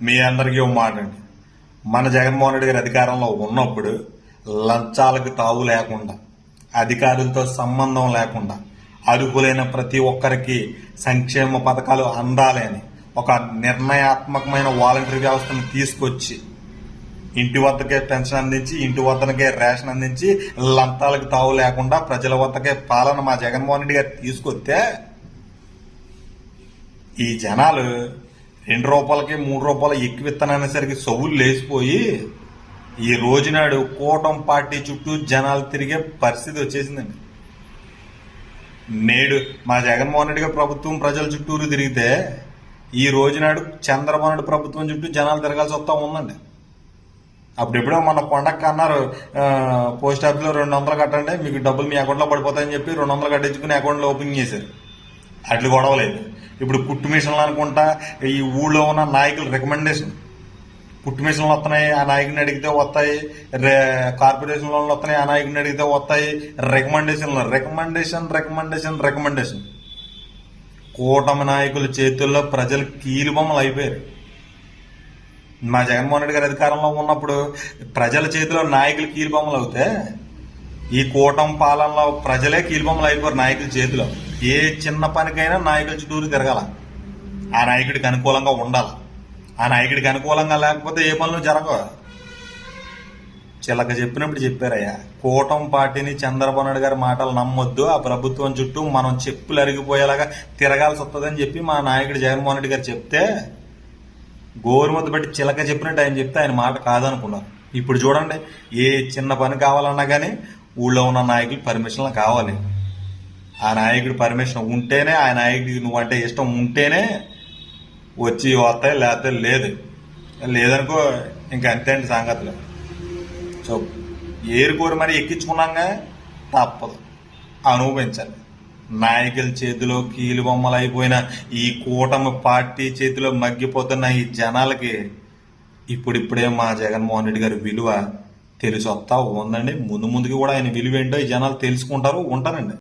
మీ అందరికీ ఓ మాట అండి. మన జగన్మోహన్ రెడ్డి గారి అధికారంలో ఉన్నప్పుడు లంచాలకు తావు లేకుండా అధికారులతో సంబంధం లేకుండా అర్హులైన ప్రతి ఒక్కరికి సంక్షేమ పథకాలు అందాలి అని ఒక నిర్ణయాత్మకమైన వాలంటరీ వ్యవస్థను తీసుకొచ్చి ఇంటి వద్దకే పెన్షన్ అందించి ఇంటి వద్దకే రేషన్ అందించి లంతాలకు తావు లేకుండా ప్రజల వద్దకే పాలన మా జగన్మోహన్ రెడ్డి గారు తీసుకొస్తే ఈ జనాలు రెండు రూపాయలకి మూడు రూపాయలు ఎక్కువ ఇత్తననేసరికి సొవ్వులు లేచిపోయి ఈ రోజునాడు కూటం పార్టీ చుట్టూ జనాలు తిరిగే పరిస్థితి వచ్చేసిందండి. నేడు మా జగన్మోహన్ రెడ్డి గారి ప్రభుత్వం ప్రజల చుట్టూరు తిరిగితే ఈ రోజునాడు చంద్రబాబు నాయుడు ప్రభుత్వం చుట్టూ జనాలు తిరగాల్సి వస్తూ ఉందండి. అప్పుడెప్పుడో మన కొండక్క అన్నారు పోస్ట్ ఆఫీస్లో రెండు వందలు కట్టండి మీకు డబ్బులు మీ అకౌంట్లో పడిపోతాయని చెప్పి రెండు వందలు కట్టించుకుని అకౌంట్లో ఓపెన్ చేశారు. అట్లు గొడవలేదు ఇప్పుడు కుట్టు మిషన్లు అనుకుంటా ఈ ఊళ్ళో ఉన్న నాయకుల రికమెండేషన్ కుట్టు మిషన్లు వస్తున్నాయి ఆ నాయకుని అడిగితే వస్తాయి రే కార్పొరేషన్ లోన్లు వస్తున్నాయి ఆ నాయకుని అడిగితే వస్తాయి రికమెండేషన్లు రికమెండేషన్ రికమెండేషన్ రికమెండేషన్ కూటమి నాయకుల చేతుల్లో ప్రజలు కీలుబొమ్మలు అయిపోయారు. మా జగన్మోహన్ రెడ్డి గారు అధికారంలో ఉన్నప్పుడు ప్రజల చేతిలో నాయకులు కీలుబొమ్మలు అవుతే ఈ కూటమి పాలనలో ప్రజలే కీలుబొమ్మలు అయిపోయారు నాయకుల చేతిలో. ఏ చిన్న పనికైనా నాయకుల చుట్టూరు తిరగాల. ఆ నాయకుడికి అనుకూలంగా ఉండాలి. ఆ నాయకుడికి అనుకూలంగా లేకపోతే ఏ పనులు జరగవు. చిలక చెప్పినప్పుడు చెప్పారయ్యా కూటం పార్టీని చంద్రబాబు నాయుడు గారి మాటలు నమ్మొద్దు ఆ ప్రభుత్వం చుట్టూ మనం చెప్పులు అరిగిపోయేలాగా తిరగాల్సి వస్తుందని చెప్పి మా నాయకుడు జగన్మోహన్ రెడ్డి గారు చెప్తే గోరుముద్ద పెట్టి చిలక చెప్పినట్టు ఆయన చెప్తే ఆయన మాట కాదనుకున్నారు. ఇప్పుడు చూడండి ఏ చిన్న పని కావాలన్నా కానీ ఊళ్ళో ఉన్న నాయకులు పర్మిషన్లు కావాలి. ఆ నాయకుడి పర్మిషన్ ఉంటేనే ఆ నాయకుడికి నువ్వంటే ఇష్టం ఉంటేనే వచ్చి వస్తాయి లేకపోతే లేదు. లేదనుకో ఇంక అంతే అండి సంగతులు. సో ఏరుకోరు మరి ఎక్కించుకున్నాగా? తప్పదు. అనుభవించాలి నాయకుల చేతిలో కీలు బొమ్మలు అయిపోయిన ఈ కూటమి పార్టీ చేతిలో మగ్గిపోతున్న ఈ జనాలకి ఇప్పుడిప్పుడే మా జగన్మోహన్ రెడ్డి గారి విలువ తెలిసి వస్తా ఉందండి. ముందు ముందుకి కూడా ఆయన విలువ ఏంటో ఈ జనాలు తెలుసుకుంటారు ఉంటారండి.